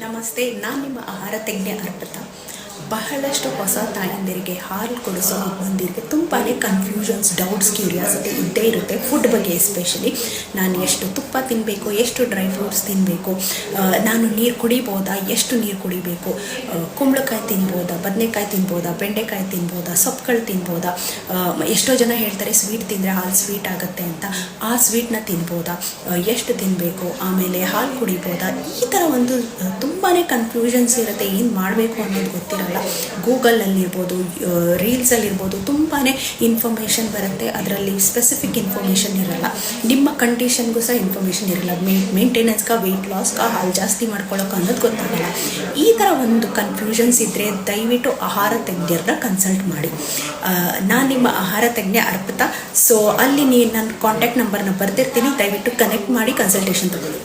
ನಮಸ್ತೆ ನಾನು ನಿಮ್ಮ ಆಹಾರ ತಜ್ಞೆ ಅರ್ಪಿತಾ. ಬಹಳಷ್ಟು ಹೊಸ ತಾಯಂದಿರಿಗೆ ಹಾಲು ಕೊಡಿಸೋ ಬಂದಿರಿಗೆ ತುಂಬಾ ಕನ್ಫ್ಯೂಷನ್ಸ್ ಡೌಟ್ಸ್ ಕ್ಯೂರಿಯಾಸಿಟಿ ಇದ್ದೇ ಇರುತ್ತೆ. ಫುಡ್ ಬಗ್ಗೆ ಎಸ್ಪೆಷಲಿ ನಾನು ಎಷ್ಟು ತುಪ್ಪ ತಿನ್ನಬೇಕು ಎಷ್ಟು ಡ್ರೈ ಫ್ರೂಟ್ಸ್ ತಿನ್ನಬೇಕು ನಾನು ನೀರು ಕುಡಿಬೋದಾ, ಎಷ್ಟು ನೀರು ಕುಡಿಬೇಕು ಕುಂಬಳಕಾಯಿ ತಿನ್ಬೋದಾ, ಬದನೆಕಾಯಿ ತಿನ್ಬೋದಾ, ಬೆಂಡೆಕಾಯಿ ತಿನ್ಬೋದಾ, ಸೊಪ್ಪುಗಳು ತಿನ್ಬೋದಾ ಎಷ್ಟೋ ಜನ ಹೇಳ್ತಾರೆ ಸ್ವೀಟ್ ತಿಂದರೆ ಹಾಲು ಸ್ವೀಟ್ ಆಗುತ್ತೆ ಅಂತ. ಆ ಸ್ವೀಟ್ನ ತಿನ್ಬೋದಾ ಎಷ್ಟು ತಿನ್ನಬೇಕು ಆಮೇಲೆ ಹಾಲು ಕುಡಿಬೋದಾ, ಈ ಥರ ಒಂದು ತುಂಬಾ ಕನ್ಫ್ಯೂಷನ್ಸ್ ಇರುತ್ತೆ, ಏನು ಮಾಡಬೇಕು ಅನ್ನೋದು ಗೊತ್ತಿರಲ್ಲ. ಗೂಗಲಲ್ಲಿರ್ಬೋದು ರೀಲ್ಸಲ್ಲಿರ್ಬೋದು ತುಂಬಾ ಇನ್ಫಾರ್ಮೇಷನ್ ಬರುತ್ತೆ. ಅದರಲ್ಲಿ ಸ್ಪೆಸಿಫಿಕ್ ಇನ್ಫಾರ್ಮೇಷನ್ ಇರಲ್ಲ. ನಿಮ್ಮ ಕಂಡೀಷನ್ಗೂ ಸಹ ಇನ್ಫಾರ್ಮೇಷನ್ ಇರಲ್ಲ. ಮೇಂಟೆನೆನ್ಸ್ಗೆ ವೆಯ್ಟ್ ಲಾಸ್ಗೆ ಹಾಲು ಜಾಸ್ತಿ ಮಾಡ್ಕೊಳ್ಳೋಕೆ ಅನ್ನೋದು ಗೊತ್ತಾಗಲ್ಲ ಈ ಥರ ಒಂದು ಕನ್ಫ್ಯೂಷನ್ಸ್ ಇದ್ದರೆ ದಯವಿಟ್ಟು ಆಹಾರ ತಜ್ಞರನ್ನ ಕನ್ಸಲ್ಟ್ ಮಾಡಿ. ನಾನು ನಿಮ್ಮ ಆಹಾರ ತಜ್ಞೆ ಅರ್ಪಿತಾ. ಸೊ ಅಲ್ಲಿ ನೀ ನನ್ನ ಕಾಂಟ್ಯಾಕ್ಟ್ ನಂಬರ್ನ ಬರ್ತಿರ್ತೀನಿ ದಯವಿಟ್ಟು ಕನೆಕ್ಟ್ ಮಾಡಿ ಕನ್ಸಲ್ಟೇಷನ್ ತಗೊಳ್ಳಿ.